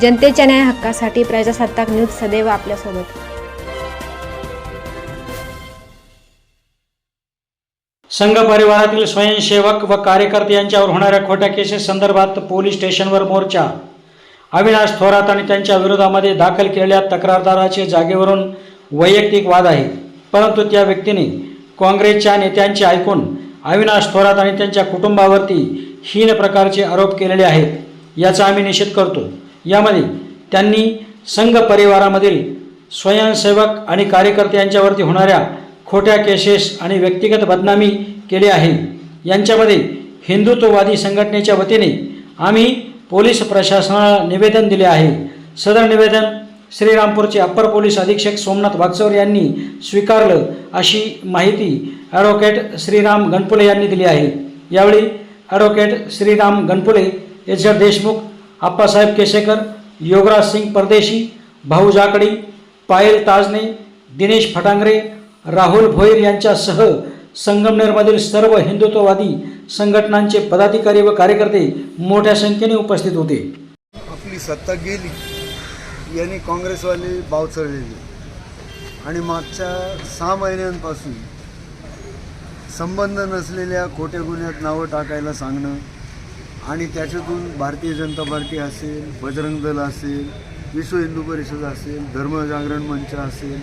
जनतेच्या न्याय हक्कासाठी प्रजासत्ताक न्यूज सदैव आपल्यासोबत. संघ परिवारातील स्वयंसेवक व कार्यकर्ते यांच्यावर होणाऱ्या खोट्या केसेस संदर्भात पोलीस स्टेशनवर मोर्चा. अविनाश थोरात आणि त्यांच्या विरोधामध्ये दाखल केलेल्या तक्रारदाराचे जागेवरून वैयक्तिक वाद आहे. परंतु त्या व्यक्तीने काँग्रेसच्या नेत्यांचे ऐकून अविनाश थोरात आणि त्यांच्या कुटुंबावरती हीन प्रकारचे आरोप केलेले आहेत याचा आम्ही निषेध करतो. यामध्ये त्यांनी संघ परिवारामधील स्वयंसेवक आणि कार्यकर्ते यांच्यावरती होणाऱ्या खोट्या केसेस आणि व्यक्तिगत बदनामी केली आहे. यांच्यामध्ये हिंदुत्ववादी संघटनेच्या वतीने आम्ही पोलीस प्रशासनाला निवेदन दिले आहे. सदर निवेदन श्रीरामपूरचे अप्पर पोलीस अधीक्षक सोमनाथ वागचौर यांनी स्वीकारलं अशी माहिती ॲडव्होकेट श्रीराम गणपुले यांनी दिली आहे. यावेळी ॲडव्होकेट श्रीराम गणपुले एच देशमुख आप्पासाहेब केसेकर योगराज सिंग परदेशी भाऊ जाकडी पायल ताजने दिनेश फटांगरे राहुल भोईर यांच्यासह संगमनेरमधील सर्व हिंदुत्ववादी संघटनांचे पदाधिकारी व कार्यकर्ते मोठ्या संख्येने उपस्थित होते. आपली सत्ता गेली यांनी काँग्रेसवाले बावचळलेली आणि मागच्या सहा महिन्यांपासून संबंध नसलेल्या खोट्या गुन्ह्यात नावं टाकायला सांगणं आणि त्याच्यातून भारतीय जनता पार्टी असेल बजरंग दल असेल विश्व हिंदू परिषद असेल धर्मजागरण मंच असेल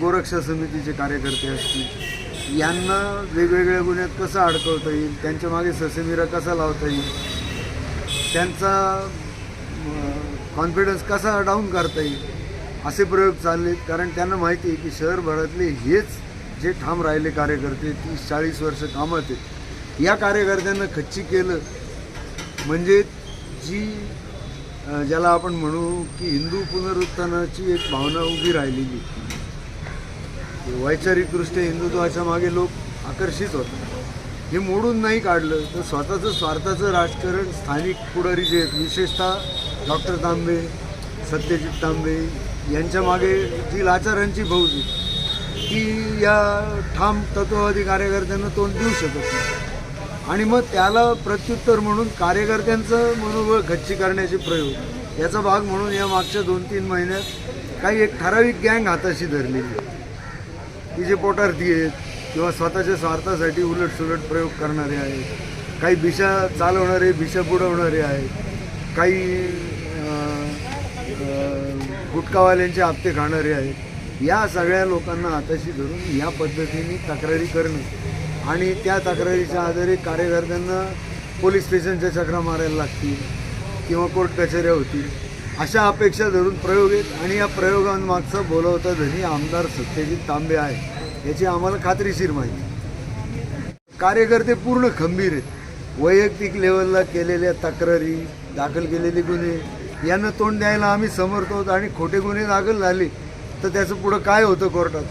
गोरक्षा समितीचे कार्यकर्ते असतील यांना वेगवेगळ्या गुन्ह्यात कसं अडकवता येईल त्यांच्या मागे ससेमिरा कसा लावता येईल त्यांचा कॉन्फिडन्स कसा डाऊन करता येईल असे प्रयोग चालले कारण त्यांना माहिती आहे की शहरभरातले हेच जे ठाम राहिले कार्यकर्ते तीस चाळीस वर्ष कामात आहेत या कार्यकर्त्यांना खच्ची केलं म्हणजे जी ज्याला आपण म्हणू की हिंदू पुनरुत्थानाची एक भावना उभी राहिलेली. वैचारिकदृष्ट्या हिंदुत्वाच्या मागे लोक आकर्षित होतात. हे मोडून नाही काढलं तर स्वतःचं स्वार्थाचं राजकारण स्थानिक पुढारी जे आहेत विशेषतः डॉक्टर तांबे सत्यजित तांबे यांच्या मागे जी लाचारांची फौज ती या ठाम तत्ववादी कार्यकर्त्यांना तोंड देऊ शकत नाही. आणि मग त्याला प्रत्युत्तर म्हणून कार्यकर्त्यांचं मनोबळ गच्ची करण्याचे प्रयोग. याचा भाग म्हणून या मागच्या दोन तीन महिन्यात काही एक ठराविक गँग हाताशी धरलेली आहे. की जे पोटार्थी आहेत किंवा स्वतःच्या स्वार्थासाठी उलटसुलट प्रयोग करणारे आहेत. काही भिशा चालवणारे भिशा बुडवणारे आहेत. काही गुटकावाल्यांचे गुटखावाल्यांचे हप्ते खाणारे आहेत. या सगळ्या लोकांना हाताशी धरून या पद्धतीने तक्रारी करणं आणि त्या तक्रारीच्या आधारे कार्यकर्त्यांना पोलीस स्टेशनच्या चक्रा मारायला लागतील किंवा कोर्ट कचेऱ्या होतील. अशा अपेक्षा धरून प्रयोग आहेत आणि या प्रयोगांमागचा बोलवता धनी आमदार सत्यजित तांबे आहे याची आम्हाला खात्रीशीर माहिती. कार्यकर्ते पूर्ण खंबीर आहेत. वैयक्तिक लेवलला केलेल्या तक्रारी दाखल केलेले गुन्हे यांना तोंड द्यायला आम्ही समर्थ आहोत आणि खोटे गुन्हे दाखल झाले तर त्याचं पुढं काय होतं कोर्टात?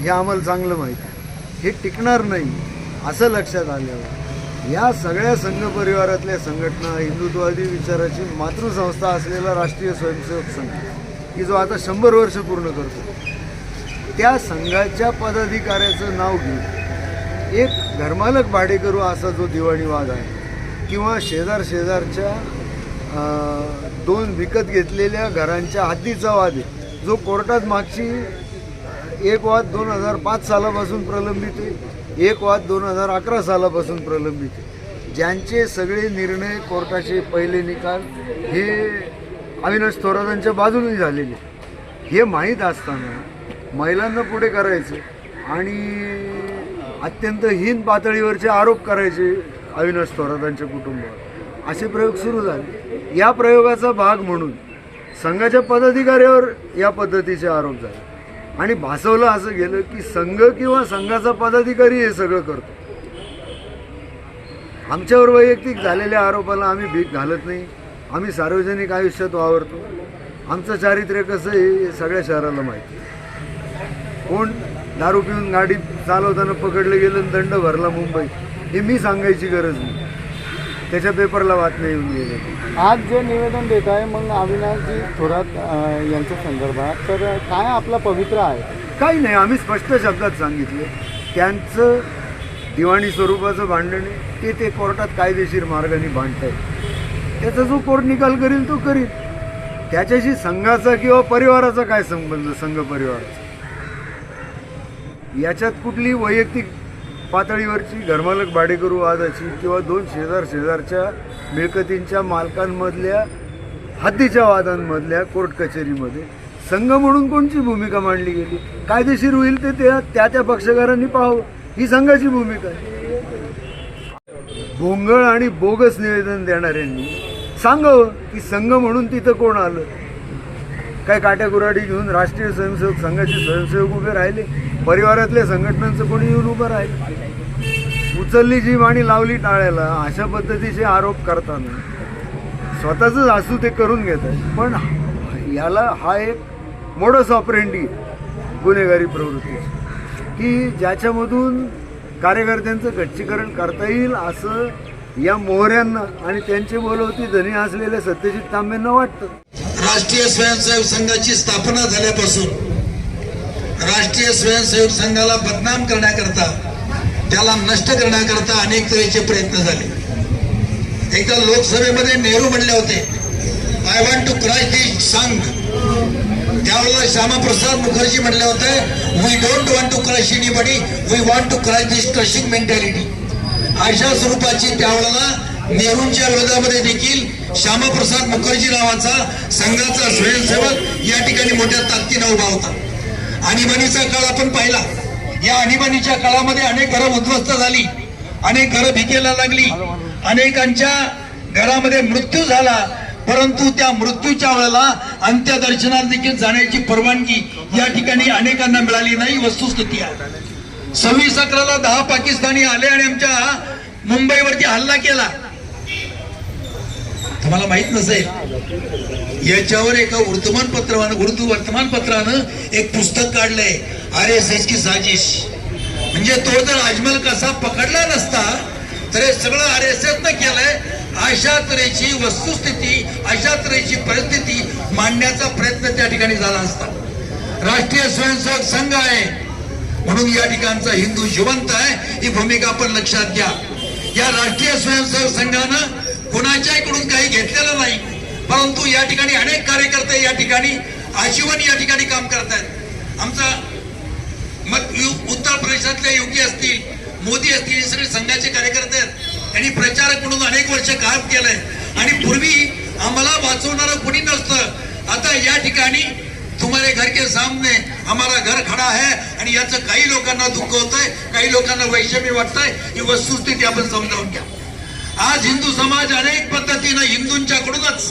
हे आम्हाला चांगलं माहिती. हे टिकणार नाही असं लक्षात आल्यावर. या सगळ्या संघ परिवारातल्या संघटना हिंदुत्ववादी विचाराची मातृसंस्था असलेला राष्ट्रीय स्वयंसेवक संघ की जो आता शंभर वर्ष पूर्ण करतो त्या संघाच्या पदाधिकाऱ्याचं नाव घेऊन एक घरमालक भाडेकरू असा जो दिवाणीवाद आहे किंवा शेजार शेजारच्या दोन विकत घेतलेल्या घरांच्या हद्दीचा वाद आहे जो कोर्टात मागची एक वाद दोन हजार पाच सालापासून प्रलंबित आहे. एक वाद दोन हजार अकरा सालापासून प्रलंबित आहे. ज्यांचे सगळे निर्णय कोर्टाचे पहिले निकाल हे अविनाश थोरातांच्या बाजूने झालेले हे माहीत असताना महिलांना पुढे करायचं आणि अत्यंत हीन पातळीवरचे आरोप करायचे अविनाश थोरातांच्या कुटुंबावर. असे प्रयोग सुरू झाले. या प्रयोगाचा भाग म्हणून संघाच्या पदाधिकाऱ्यावर या पद्धतीचे आरोप झाले. आणि भासवलं असं गेलं की संघ किंवा संघाचा पदाधिकारी हे सगळं करतो. आमच्यावर वैयक्तिक झालेल्या आरोपाला आम्ही भीक घालत नाही. आम्ही सार्वजनिक आयुष्यात वावरतो. आमचं चारित्र्य कसं आहे हे सगळ्या शहराला माहिती कोण दारू पिऊन गाडी चालवताना पकडलं गेलं दंड भरला मुंबई हे मी सांगायची गरज नाही. त्याच्या पेपरला बातम्या येऊन गेल्या. आज जे निवेदन देत आहे मग अविनाशजी थोरात अ, यांच्या संदर्भात तर काय आपला पवित्र आहे? काही नाही आम्ही स्पष्ट शब्दात सांगितले. त्यांचं दिवाणी स्वरूपाचं भांडण आहे. ते ते कोर्टात कायदेशीर मार्गाने भांडतायत. त्याचा जो कोर्ट निकाल करील तो करील. त्याच्याशी संघाचा किंवा परिवाराचा काय संबंध संघ परिवाराचा? याच्यात कुठली वैयक्तिक पातळीवरची घरमालक भाडेकरू वादाची किंवा दोन शेजार शेजारच्या मिळकतींच्या मालकांमधल्या हद्दीच्या वादांमधल्या कोर्ट कचेरीमध्ये संघ म्हणून कोणची भूमिका मांडली गेली? कायदेशीर होईल ते त्या त्या त्या पक्षकारांनी पाहावं. ही संघाची भूमिका आहे. भोंगळ आणि बोगस निवेदन देणाऱ्यांनी सांगावं की संघ म्हणून तिथं कोण आलं? काय काट्या घेऊन राष्ट्रीय स्वयंसेवक संघाचे स्वयंसेवक उभे राहिले? परिवारातल्या संघटनांचं कोणी येऊन उभं राहील? उचलली जीव आणि लावली टाळ्याला अशा पद्धतीचे आरोप करताना स्वतःचंच असू ते करून घेत आहे पण याला हा एक मोडस ऑपरेंडी गुन्हेगारी प्रवृत्ती. की ज्याच्यामधून कार्यकर्त्यांचं गच्चीकरण करता येईल असं या मोहऱ्यांना आणि त्यांचे बोलवती धनी असलेल्या सत्यजित तांबेंना वाटतं. राष्ट्रीय स्वयंसेवक संघाची स्थापना झाल्यापासून राष्ट्रीय स्वयंसेवक संघाला बदनाम करण्याकरता त्याला नष्ट करण्याकरता अनेक तऱ्हेचे प्रयत्न झाले. एकदा लोकसभेमध्ये नेहरू म्हणले होते I want to crash the Sangh त्यावेळेला श्यामाप्रसाद मुखर्जी म्हणले होते we don't want to crush anybody we want to crash this crushing mentality अशा स्वरूपाची त्यावेळेला नेहरूंच्या विरोधामध्ये देखील श्यामाप्रसाद मुखर्जी नावाचा संघाचा स्वयंसेवक या ठिकाणी मोठ्या ताकदीनं उभा होता. आणीबाणीचा काळ आपण पाहिला. या आणीबाणीच्या काळामध्ये अनेक घरं उद्ध्वस्त झाली. अनेक घरं भिकेला लागली. अनेकांच्या घरामध्ये मृत्यू झाला. परंतु त्या मृत्यूच्या वेळेला अंत्यदर्शनात देखील जाण्याची परवानगी या ठिकाणी अनेकांना मिळाली नाही वस्तुस्थिती आहे. सव्वीस अकराला दहा पाकिस्तानी आले आणि आमच्या मुंबईवरती हल्ला केला. तुम्हाला माहीत नसेल याच्यावर एका वर्तमानपत्रानं उर्दू वर्तमानपत्रानं एक पुस्तक काढलंय आर एस एस की साजिश. म्हणजे तो जर अजमल कसा पकडला नसता तर हे सगळं आर एस एस न केलंय. अशा तऱ्हेची वस्तुस्थिती अशा तऱ्हेची परिस्थिती मांडण्याचा प्रयत्न त्या ठिकाणी झाला असता. राष्ट्रीय स्वयंसेवक संघ आहे. म्हणून या ठिकाणचा हिंदू जिवंत आहे. ही भूमिका आपण लक्षात घ्या. या राष्ट्रीय स्वयंसेवक संघानं कुणाच्याकडून काही घेतलेलं नाही. परंतु या ठिकाणी अनेक कार्यकर्ते या ठिकाणी आजीवन या ठिकाणी काम करतायत. आमचा मग उत्तर प्रदेशातल्या योगी असतील मोदी असतील हे सगळे संघाचे कार्यकर्ते आहेत. त्यांनी प्रचारक म्हणून अनेक वर्ष काम केलंय. आणि पूर्वी आम्हाला वाचवणारं कोणी नसतं. आता या ठिकाणी तुम्हारे घर के सामने हमारा घर खडा आहे आणि याचं काही लोकांना दुःख होतंय काही लोकांना वैषम्य वाटतंय. ही वस्तुस्थिती आपण समजावून घ्या. आज हिंदू समाज अनेक पद्धतीनं हिंदूंच्याकडूनच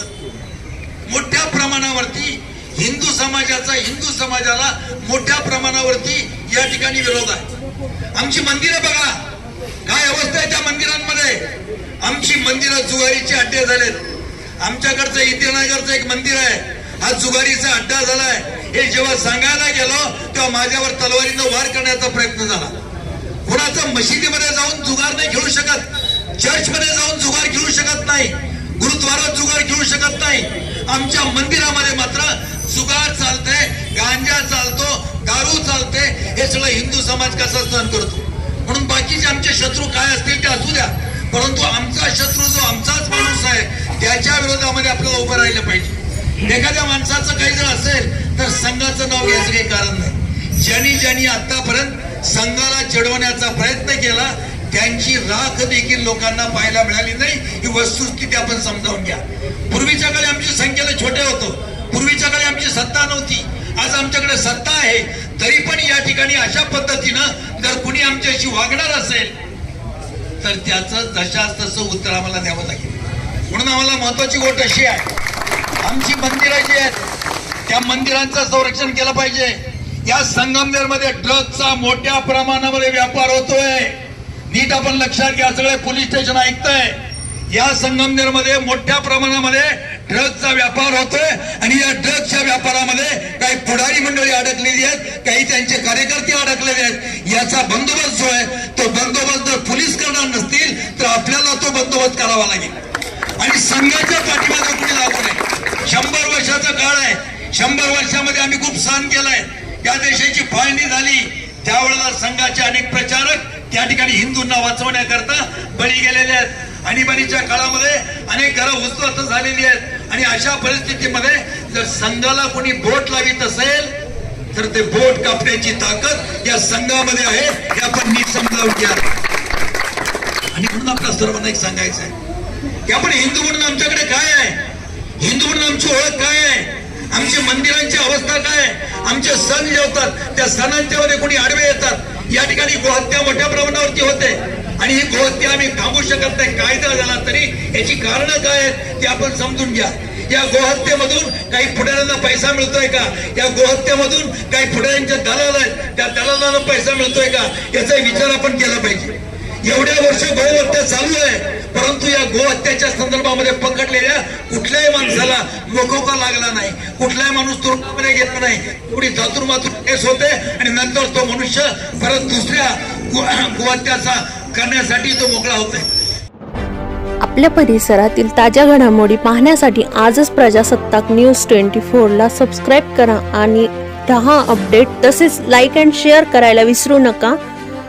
मोठ्या प्रमाणावरती हिंदू समाजाचा हिंदू समाजाला मोठ्या प्रमाणावरती या ठिकाणी विरोध आहे. आमची मंदिरं बघा. काय अवस्था आहे त्या मंदिरांमध्ये? आमची मंदिरं जुगारीचे अड्डे झालेत. आमच्याकडचं इतिनगरचं एक मंदिर आहे. हा जुगारीचा अड्डा झालाय. हे जेव्हा सांगायला गेलो तेव्हा माझ्यावर तलवारीनं वार करण्याचा प्रयत्न झाला. कुणाचं मशिदीमध्ये जाऊन जुगार नाही खेळू शकत चर्चमध्ये जाऊन जुगार खेळू शकत नाही. गुरुद्वारात जुगार घेऊ शकत नाही. आमच्या मंदिरामध्ये मात्र जुगार चालते गांजा चालतो दारू चालते. हे सगळं हिंदू समाज कसा सहन करतो? म्हणून बाकीचे आमचे शत्रू काय असतील ते असू द्या. परंतु आमचा शत्रू जो आमचाच माणूस आहे त्याच्या विरोधामध्ये आपल्याला उभं राहिलं पाहिजे. एखाद्या माणसाचं काही जर असेल तर संघाचं नाव घ्यायचं काही कारण नाही. ज्यांनी ज्यांनी आतापर्यंत संघाला चिडवण्याचा प्रयत्न केला त्यांची राख देखील लोकांना पाहायला मिळाली नाही. ही वस्तुस्थिती आपण समजावून घ्या. पूर्वीच्या काळी आमची संख्येला छोटे होतो. पूर्वीच्या काळी आमची सत्ता नव्हती. आज आमच्याकडे सत्ता आहे. तरी पण या ठिकाणी अशा पद्धतीनं जर कुणी आमच्याशी वागणार असेल तर त्याचं जशाच तसं उत्तर आम्हाला द्यावं लागेल. म्हणून आम्हाला महत्वाची गोष्ट अशी आहे. आमची मंदिरं जी आहेत त्या मंदिरांचं संरक्षण केलं पाहिजे. या संगमनेरमध्ये ड्रग्जचा मोठ्या प्रमाणामध्ये व्यापार होतोय. नीट आपण लक्षात घ्या सगळे पोलीस स्टेशन ऐकतंय. या संगमनेरमध्ये मोठ्या प्रमाणामध्ये ड्रग्जचा व्यापार होतोय आणि या ड्रग्जच्या व्यापारामध्ये काही पुढारी मंडळी अडकलेली आहेत काही त्यांचे कार्यकर्ते अडकलेले आहेत. याचा बंदोबस्त जो आहे तो बंदोबस्त जर पोलीस करणार नसतील तर आपल्याला तो बंदोबस्त करावा लागेल. आणि संघाच्या पाठीमागे कुणी लागू नये. शंभर वर्षाचा काळ आहे. शंभर वर्षामध्ये आम्ही खूप सहन केलाय. त्या देशाची फाळणी झाली. त्यावेळेला संघाचे अनेक प्रचारक त्या ठिकाणी हिंदूंना वाचवण्याकरता बळी गेलेले आहेत. आणीबाणीच्या काळामध्ये अनेक घरं उद्ध्वस्त झालेली आहेत. आणि अशा परिस्थितीमध्ये जर संघाला कोणी बोट लावित असेल तर ते बोट कापण्याची ताकद या संघामध्ये आहे हे आपण नीट समजावून घ्या. आणि म्हणून आपल्या सर्वांना एक सांगायचं आहे की आपण हिंदू म्हणून आमच्याकडे काय आहे? हिंदू म्हणून आमची ओळख काय आहे? आमची मंदिरांची अवस्था काय आहे? आमचे सण जेवतात त्या सणांच्या मध्ये कोणी आडवे येतात. या ठिकाणी गोहत्या मोठ्या प्रमाणावरती होते. आणि ही गोहत्या आम्ही थांबू शकत नाही. कायदा झाला तरी याची कारणं काय आहेत ते आपण समजून घ्या. या गोहत्येमधून काही पुढाऱ्यांना पैसा मिळतोय का? या गोहत्येमधून काही पुढाऱ्यांचे दलाल आहेत. त्या दलालांना पैसा मिळतोय का? याचा विचार आपण केला पाहिजे. एवढ्या वर्ष गोहत्या चालू आहे. परंतु या गोहत्याच्या संदर्भामध्ये पकडलेल्या कुठल्याही माणसाला मोकोका लागला नाही. कुठलाही माणूस तुरुंगामध्ये गेला नाही. एवढी धातुरमातूर केस होते आणि नंतर तो मनुष्य परत दुसऱ्या गोहत्याचा करण्यासाठी तो मोकळा होतोय. आपल्या परिसरातील ताज्या घडामोडी पाहण्यासाठी आजच प्रजासत्ताक न्यूज ट्वेंटी फोरला सबस्क्राईब करा आणि दहा अपडेट तसेच लाईक अँड शेअर करायला विसरू नका.